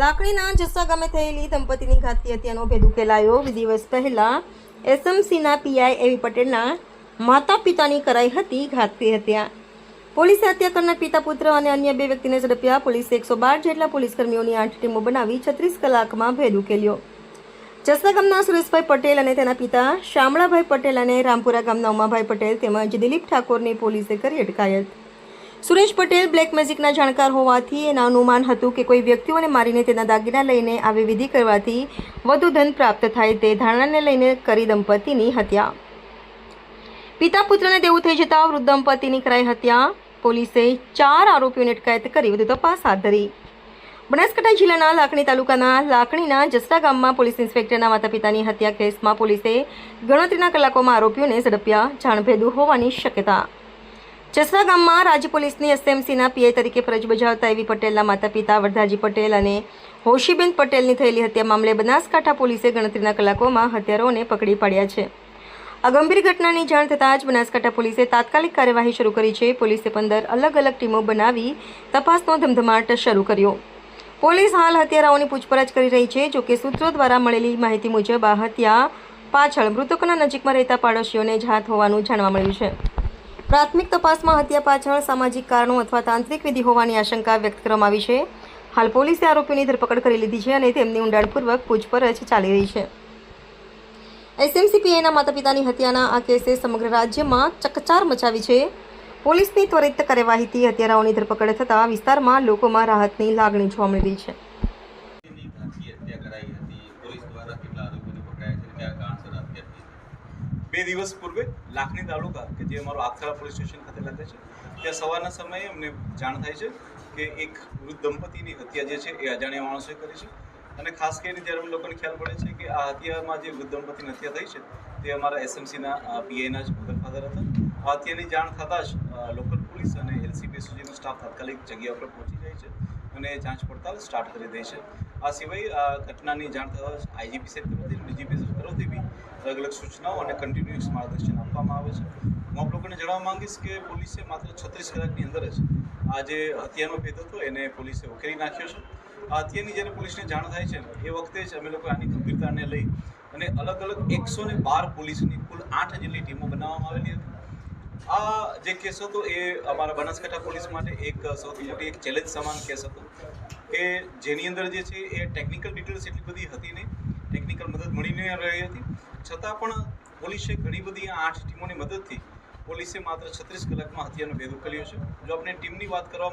લાકડીના જસ્સા ગામે થયેલી દંપતીની ઘાતકી હત્યાનો ભેદ ઉકેલાયો. દિવસ પહેલા એસએમસીના પીઆઈ એવી પટેલના માતા પિતાની કરાઈ હતી ઘાતકી હત્યા. પોલીસે હત્યા કરનાર પિતા પુત્ર અને અન્ય બે વ્યક્તિને ઝડપ્યા. પોલીસે એકસો બાર જેટલા પોલીસ કર્મીઓની આઠ ટીમો બનાવી છત્રીસ કલાકમાં ભેદ ઉકેલ્યો. જસદા ગામના સુરેશભાઈ પટેલ અને તેના પિતા શામળાભાઈ પટેલ અને રામપુરા ગામના ઉમાભાઈ પટેલ તેમજ દિલીપ ઠાકોરની પોલીસે કરી અટકાયત. સુરેશ પટેલ બ્લેક મેજિકના જાણકાર હોવાથી એના અનુમાન હતું કે કોઈ વ્યક્તિઓને મારીને તેના દાગીના લઈને આવી વિધિ કરવાથી વધુ ધન પ્રાપ્ત થાય તે ધારણાને લઈને કરી દંપતીની હત્યા. પિતા પુત્રને દેવું થઈ જતા વૃદ્ધ દંપતીની કરાઈ હત્યા. પોલીસે ચાર આરોપીઓને અટકાયત કરી વધુ તપાસ હાથ ધરી. બનાસકાંઠા જિલ્લાના લાખણી તાલુકાના લાખણીના જસરા ગામમાં પોલીસ ઇન્સ્પેક્ટરના માતા પિતાની હત્યા કેસમાં પોલીસે ગણતરીના કલાકોમાં આરોપીઓને ઝડપ્યા જાણભેદુ હોવાની શક્યતા. જસરા ગામમાં રાજ્ય પોલીસની એસએમસીના પીઆઈ તરીકે ફરજ બજાવતા એવી પટેલના માતા પિતા વરદાજી પટેલ અને હોશીબેન પટેલની થયેલી હત્યા મામલે બનાસકાંઠા પોલીસે ગણતરીના કલાકોમાં હત્યારોને પકડી પાડ્યા છે. આ ગંભીર ઘટનાની જાણ થતાં જ બનાસકાંઠા પોલીસે તાત્કાલિક કાર્યવાહી શરૂ કરી છે. પોલીસે પંદર અલગ અલગ ટીમો બનાવી તપાસનો ધમધમાટ શરૂ કર્યો. પોલીસ હાલ હત્યારાઓની પૂછપરછ કરી રહી છે. જોકે સૂત્રો દ્વારા મળેલી માહિતી મુજબ આ હત્યા પાછળ મૃતકોના નજીકમાં રહેતા પાડોશીઓને જ હાથ હોવાનું જાણવા મળ્યું છે. પ્રાથમિક તપાસમાં હત્યા પાછળ સામાજિક કારણો અથવા તાંત્રિક વિધિ હોવાની આશંકા વ્યક્ત કરવામાં આવી છે. હાલ પોલીસે આરોપીની ધરપકડ કરી લીધી છે અને તેમની ઊંડાણપૂર્વક પૂછપરછ ચાલી રહી છે. એસએમસીપીઆઈના માતા પિતાની હત્યાના આ કેસે સમગ્ર રાજ્યમાં ચકચાર મચાવી છે. પોલીસની ત્વરિત કાર્યવાહીથી હત્યારાઓની ધરપકડ થતાં વિસ્તારમાં લોકોમાં રાહતની લાગણી જોવા મળી છે ની ઘાતકી હત્યા કરાઈ હતી પોલીસ દ્વારા કેટલા આરોપીને પકડાયા છે અને કયા કારણસર હત્યા થઈ બે દિવસ પૂર્વે લાખણી તાલુકા, કે જે અમારો આખરા પોલીસ સ્ટેશન ખાતે લાગે છે, ત્યાં સવારના સમયે અમને જાણ થાય છે કે એક વૃદ્ધ દંપતીની હત્યા જે છે એ અજાણ્યા માણસોએ કરી છે. અને ખાસ કરીને જ્યારે અમને લોકોને ખ્યાલ પડે છે કે આ હત્યામાં જે વૃદ્ધ દંપતીની હત્યા થઈ છે, તે અમારા એસએમસીના પીઆઈના જ મધર ફાધર હતા. આ હત્યાની જાણ થતાં જ લોકલ પોલીસ અને એલસીબી સ્ટાફ તાત્કાલિક જગ્યા પર પહોંચી જાય છે અને જાંચ પડતાલ સ્ટાર્ટ કરી દે છે. આ સિવાય આ ઘટનાની જાણ થતાં આઈજીપી સાહેબ તરફથી ડીજીપી સાહેબ તેવી અલગ અલગ સૂચનાઓ અને કન્ટિન્યુઅસ માર્ગદર્શન આપવામાં આવે છે. હું આપ લોકોને જણાવવા માંગીશ કે પોલીસે માત્ર છત્રીસ કલાકની અંદર જ આ જે હત્યાનો ભેદ હતો એને પોલીસે ઉકેલી નાખ્યો છે. આ હત્યાની જ્યારે પોલીસને જાણ થાય છે એ વખતે જ અમે લોકો આની ગંભીરતાને લઈ અને અલગ અલગ એકસો ને બાર પોલીસની કુલ આઠ જેટલી ટીમો બનાવવામાં આવેલી હતી. આ જે કેસ હતો એ અમારા બનાસકાંઠા પોલીસ માટે એક સૌથી મોટી એક ચેલેન્જ સમાન કેસ હતો કે જેની અંદર જે છે એ ટેકનિકલ ડિટેલ્સ એટલી બધી હતી નહીં ટેકનિકલ મદદ મળી ન રહી હતી. છતાં પણ પોલીસે ઘણી બધી આ આઠ ટીમોની મદદથી પોલીસે માત્ર છત્રીસ કલાકમાં હત્યાનો ભેદ ઉકેલ્યો છે. જો આપણે ટીમની વાત કરવામાં